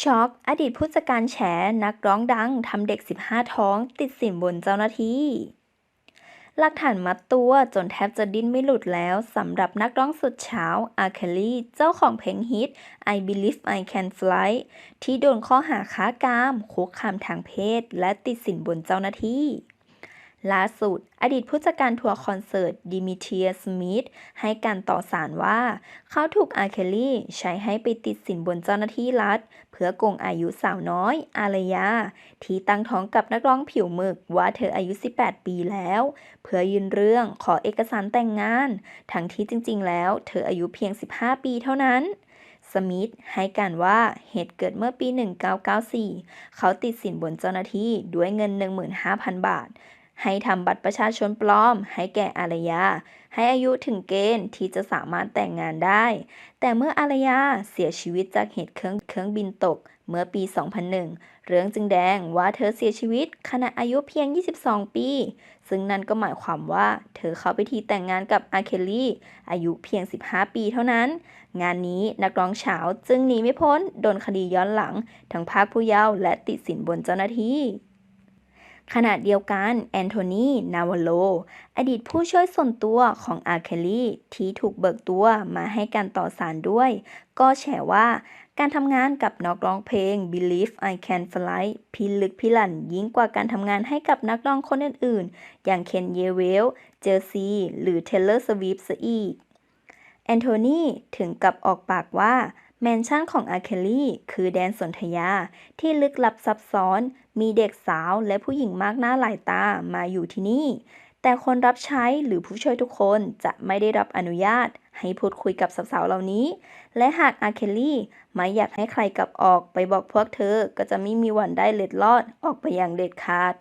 ช็อกอดีตผู้จัดการแฉนักร้องดังทำเด็ก 15 ท้อง ติดสินบนเจ้าหน้าที่ หลักฐานมัดตัวจนแทบจะดิ้นไม่หลุดแล้วสำหรับนักร้องสุดเช้าอาร์เคลีเจ้าของเพลงฮิต I Believe I Can Fly ที่โดนข้อหาค้ากามคุกคามทางเพศ และติดสินบนเจ้าหน้าที่ ล่าสุด อดีตผู้จัดการทัวร์คอนเสิร์ตดิมิเทียสมิธให้การต่อสารว่า เขาถูกอาร์เคลลี่ใช้ให้ไปติดสินบนเจ้าหน้าที่รัฐ เพื่อโกงอายุสาวน้อย อารยา ที่ตั้งท้องกับนักร้องผิวหมึกว่าเธออายุ 18 ปีแล้ว เพื่อยื่นเรื่องขอเอกสารแต่งงาน ทั้งที่จริง ๆ แล้วเธออายุเพียง 15 ปีเท่านั้นสมิธให้การว่าเหตุเกิดเมื่อปี 1994 เขาติดสินบนเจ้าหน้าที่ด้วยเงิน 15,000 บาท ให้ทำบัตรประชาชนปลอม ให้แก่อารยา ให้อายุถึงเกณฑ์ที่จะสามารถแต่งงานได้ แต่เมื่ออารยาเสียชีวิตจากเหตุเครื่องเครื่องบินตก เมื่อปี 2001 เรื่องจึงแดงว่าเธอเสียชีวิตขณะอายุเพียง 22 ปี ซึ่งนั่นก็หมายความว่าเธอเข้าไปทีแต่งงานกับอาเคลลี่ อายุเพียง 15 ปีเท่านั้น งานนี้นักร้องเฉาวจึงหนีไม่พ้นโดนคดีย้อนหลัง ทั้งภาคผู้เยาว์และติดสินบนเจ้าหน้าที่ ขณะเดียวกันแอนโทนี นาวโล อดีตผู้ช่วยส่วนตัวของอาร์เคลี่ที่ถูกเบิกตัวมาให้การต่อสารด้วย ก็แฉว่าการทำงานกับนักร้องเพลง Believe I Can Fly พิลึกพิลั่นยิ่งกว่าการทำงานให้กับนักร้องคนอื่นๆ อย่างเคนเยเวล เจอซี หรือเทเลอร์สวิฟซะอีก แอนโทนีถึงกับออกปากว่า แมนชั่นของอาเคลลี่คือแดนสนธยาที่ลึกลับซับซ้อน มีเด็กสาวและผู้หญิงมากหน้าหลายตามาอยู่ที่นี่ แต่คนรับใช้หรือผู้ช่วยทุกคนจะไม่ได้รับอนุญาต ให้พูดคุยกับสาวๆเหล่านี้ และหากอาเคลลี่ไม่อยากให้ใครกลับออกไปบอกพวกเธอ ก็จะไม่มีวันได้เล็ดลอดออกไปอย่างเด็ดขาด